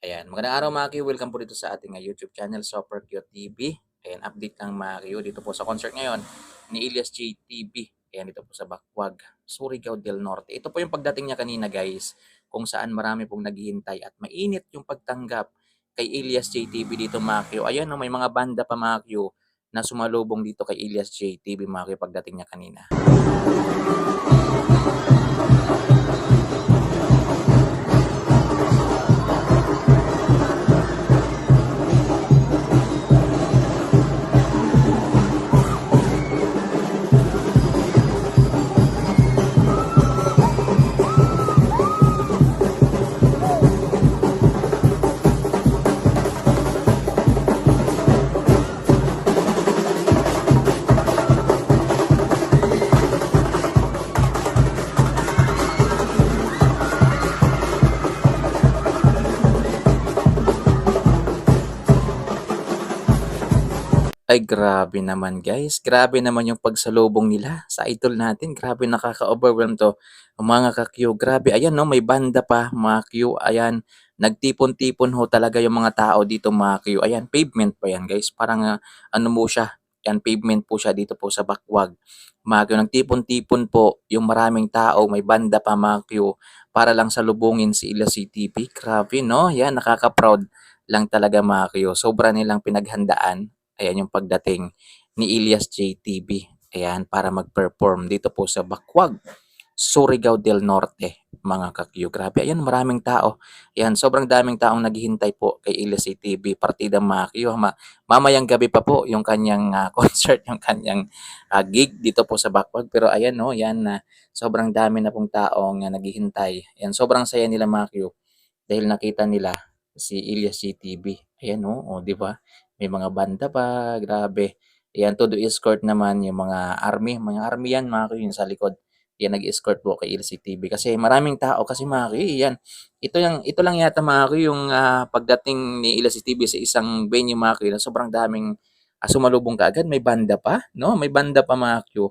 Ayan, magandang araw mga Q. Welcome po dito sa ating ah, YouTube channel, Super Cute TV. Ayan, update lang mga Q dito po sa concert ngayon ni Elias J. TV. Ayan, dito po sa Bakwag, Surigao del Norte. Ito po yung pagdating niya kanina guys, kung saan marami pong naghihintay at mainit yung pagtanggap kay Elias J. TV dito mga Q. Ayan, may mga banda pa mga Q na sumalubong dito kay Elias J. TV mga Q pagdating niya kanina. Ay grabe naman guys, grabe naman yung pagsalubong nila sa idol natin. Grabe nakaka-overwhelm 'to, mga ka-Q. Grabe ayan 'no, may banda pa mga Q, ayan. Nagtipon-tipon ho talaga yung mga tao dito mga Q. Ayan, pavement pa yan guys, parang, ah, ano mo siya, yan pavement po siya dito po sa Bakwag. Mga Q, nagtipon-tipon po yung maraming tao, may banda pa mga Q, para lang salubungin si Ila CTV. Grabe 'no, yan nakaka-proud lang talaga mga Q. Sobra nilang pinaghandaan Ayan yung pagdating ni Elias JTB. Ayan, para mag-perform dito po sa Bakwag, Surigao del Norte, mga kakyo. Grabe, ayan, maraming tao. Ayan, sobrang daming taong naghihintay po kay Elias JTB, partida mga kakyo. Ma mamayang gabi pa po yung kanyang uh, concert, yung kanyang uh, gig dito po sa Bakwag. Pero ayan, no, yan na uh, sobrang dami na pong taong uh, naghihintay. Ayan, sobrang saya nila mga kakyo dahil nakita nila si Elias JTB. Ayan, no, oh, di ba? May mga banda pa, grabe. Ayan, todo escort naman yung mga army. Mga army yan, mga yung sa likod. Yan, nag-escort po kay LCTV. Kasi maraming tao, kasi mga kuya, yan. Ito, yung, ito lang yata mga kuya, yung uh, pagdating ni LCTV sa isang venue mga kuya, sobrang daming uh, sumalubong kaagad. May banda pa, no? May banda pa mga kuya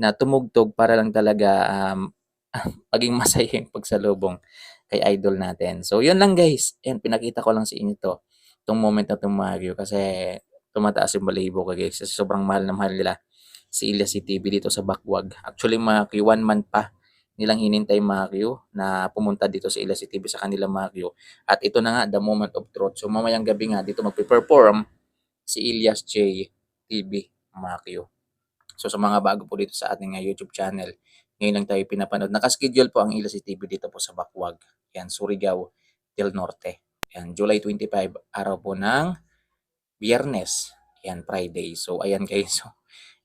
na tumugtog para lang talaga um, maging masaya yung pagsalubong kay idol natin. So, yun lang guys. Yan, pinakita ko lang sa inyo to itong moment na Mario kasi tumataas yung balahibo ko guys kasi sobrang mahal na mahal nila si Ilya TV dito sa Bakwag. Actually Mario, one month pa nilang hinintay Mario na pumunta dito sa Ilya TV sa kanila Mario. At ito na nga, the moment of truth. So mamayang gabi nga dito magpe-perform si Ilyas J TV Mario. So sa mga bago po dito sa ating uh, YouTube channel, ngayon lang tayo pinapanood. Nakaschedule po ang Ilyas TV dito po sa Bakwag. Yan, Surigao del Norte. Yan, July 25, araw po ng Biyernes. Yan, Friday. So, ayan guys. So,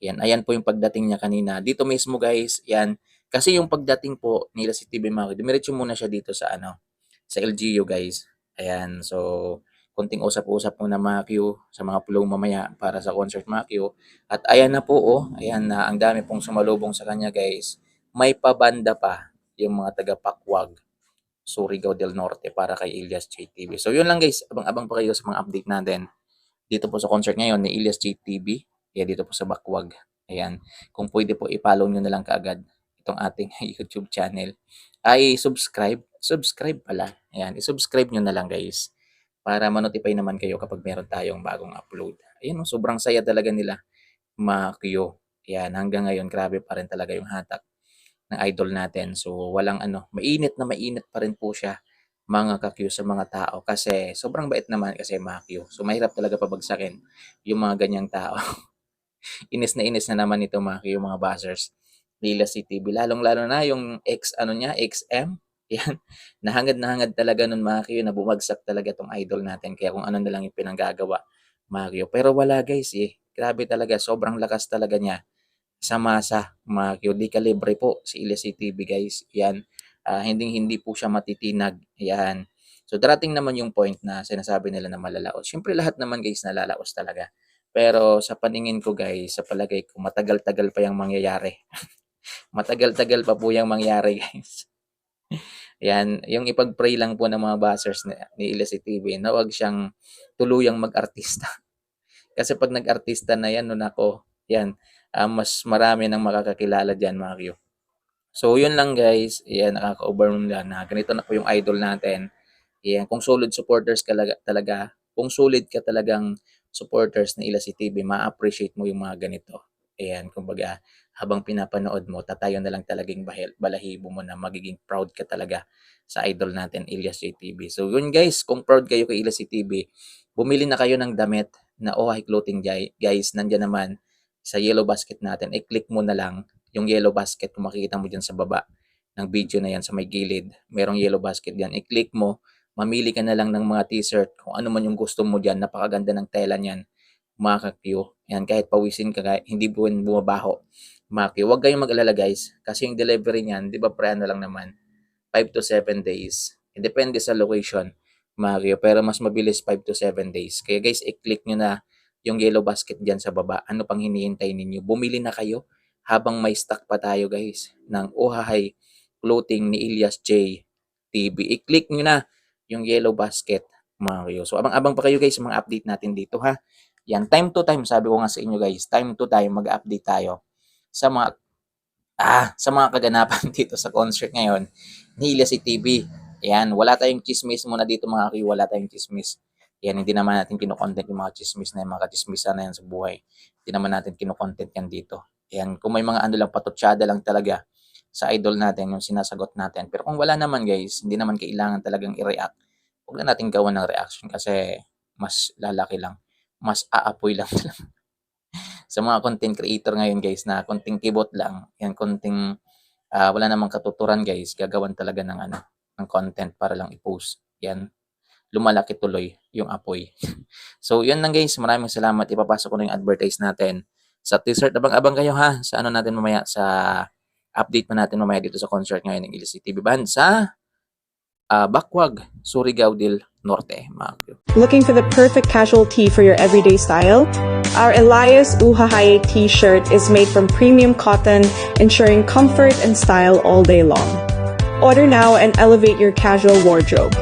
yan, ayan po yung pagdating niya kanina. Dito mismo guys, yan. Kasi yung pagdating po nila si TV Maki, dumiretso muna siya dito sa ano, sa LGU guys. Ayan, so konting usap-usap muna Q sa mga flow mamaya para sa concert Q. At ayan na po oh, ayan na ang dami pong sumalubong sa kanya guys. May pabanda pa yung mga taga Pakwag. Surigao del Norte para kay Elias JTV. So yun lang guys, abang-abang pa kayo sa mga update natin dito po sa concert ngayon ni Elias JTV. Kaya dito po sa Bakwag. Ayan, kung pwede po i-follow nyo na lang kaagad itong ating YouTube channel. Ay subscribe, subscribe pala. Ayan, i-subscribe nyo na lang guys para ma-notify naman kayo kapag meron tayong bagong upload. Ayan, sobrang saya talaga nila Q. Ayan, hanggang ngayon grabe pa rin talaga yung hatak ng idol natin. So walang ano, mainit na mainit pa rin po siya mga kakyu sa mga tao kasi sobrang bait naman kasi makyu. So mahirap talaga pabagsakin yung mga ganyang tao. inis na inis na naman ito makyu mga buzzers. Lila City, lalong-lalo na yung X ano niya, XM. Yan. Nahangad na hangad talaga nun Makyo na bumagsak talaga tong idol natin. Kaya kung ano na lang yung pinanggagawa Makyo. Pero wala guys eh. Grabe talaga. Sobrang lakas talaga niya sa masa, mga QD kalibre po si Ilya TV guys. Yan, uh, hindi hindi po siya matitinag. Yan. So darating naman yung point na sinasabi nila na malalaos. Siyempre lahat naman guys nalalaos talaga. Pero sa paningin ko guys, sa palagay ko matagal-tagal pa yung mangyayari. matagal-tagal pa po yung mangyayari guys. Yan, yung ipag-pray lang po ng mga buzzers ni, ni Ilya TV na wag siyang tuluyang mag-artista. Kasi pag nag-artista na yan, nun ako, yan, uh, mas marami nang makakakilala dyan mga Q. So, yun lang guys. Yan, nakaka-overwhelm lang na ganito na po yung idol natin. Yan, kung solid supporters ka talaga, kung solid ka talagang supporters na Ila TV, ma-appreciate mo yung mga ganito. Ayan, kumbaga, habang pinapanood mo, tatayo na lang talagang bahil, balahibo mo na magiging proud ka talaga sa idol natin, Ilyas JTV. So yun guys, kung proud kayo kay Ilyas JTV, bumili na kayo ng damit na OHI Clothing guys. Nandyan naman sa yellow basket natin. I-click mo na lang yung yellow basket kung makikita mo dyan sa baba ng video na yan sa may gilid. Merong yellow basket dyan. I-click mo, mamili ka na lang ng mga t-shirt kung ano man yung gusto mo dyan. Napakaganda ng tela niyan mga kakyo. Yan, kahit pawisin ka, kahit hindi po bumabaho. Kakyo. Huwag kayong mag-alala guys. Kasi yung delivery niyan, di ba pre ano lang naman, 5 to 7 days. Depende sa location, kakyo. Pero mas mabilis 5 to 7 days. Kaya guys, i-click nyo na yung yellow basket dyan sa baba. Ano pang hinihintay ninyo? Bumili na kayo habang may stock pa tayo guys ng Ohahay clothing ni Ilyas J. TV. I-click nyo na yung yellow basket mga kayo. So abang-abang pa kayo guys sa mga update natin dito ha. Yan, time to time, sabi ko nga sa inyo guys, time to time mag-update tayo sa mga ah, sa mga kaganapan dito sa concert ngayon ni Ilyas TV. Yan, wala tayong chismis muna dito mga kayo, wala tayong chismis. Yan, hindi naman natin kinokontent yung mga chismis na yung mga chismisa na yan sa buhay. Hindi naman natin kinokontent yan dito. Yan, kung may mga ano lang, patutsyada lang talaga sa idol natin, yung sinasagot natin. Pero kung wala naman guys, hindi naman kailangan talagang i-react. Huwag na natin gawan ng reaction kasi mas lalaki lang. Mas aapoy lang sa mga content creator ngayon guys na konting kibot lang, yan konting ah, wala namang katuturan guys, gagawan talaga ng ano, ng content para lang i-post. Yan. Lumalaki tuloy yung apoy. so, yun lang guys. Maraming salamat. Ipapasok ko na yung advertise natin sa t-shirt. Abang-abang kayo ha sa ano natin mamaya sa update pa natin mamaya dito sa concert ngayon ng Illicit TV Band sa ah, Bakwag, Surigao del Norte. Mga kayo. Looking for the perfect casual tee for your everyday style? Our Elias Uhahaye t-shirt is made from premium cotton, ensuring comfort and style all day long. Order now and elevate your casual wardrobe.